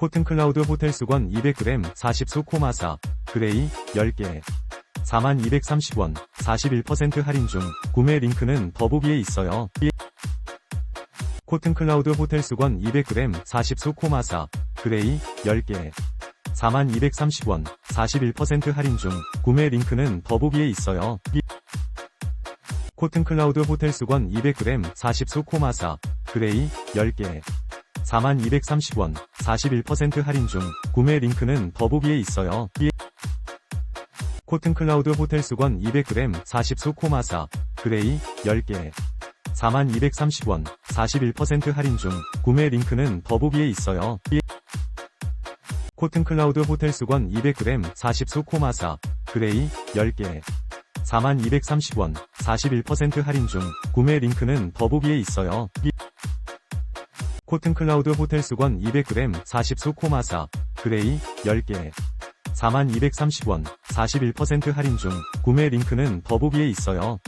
코튼 클라우드 호텔 수건 200g 40수 코마사 그레이 10개 4230원 41% 할인 중 구매 링크는 더보기에 있어요. 코튼 클라우드 호텔 수건 200g 40수 코마사 그레이 10개 4230원 41% 할인 중 구매 링크는 더보기에 있어요. 코튼 클라우드 호텔 수건 200g 40수 코마사 그레이 10개 4230원 41% 할인 중 구매 링크는 더보기에 있어요. 코튼 클라우드 호텔 수건 200g 40수 코마사 그레이 10개 4230원 41% 할인 중 구매 링크는 더보기에 있어요. 코튼 클라우드 호텔 수건 200g 40수 코마사 그레이 10개 4230원 41% 할인 중 구매 링크는 더보기에 있어요. 코튼 클라우드 호텔 수건 200g 40수 코마사 그레이 10개 4230원 41% 할인 중 구매 링크는 더보기에 있어요.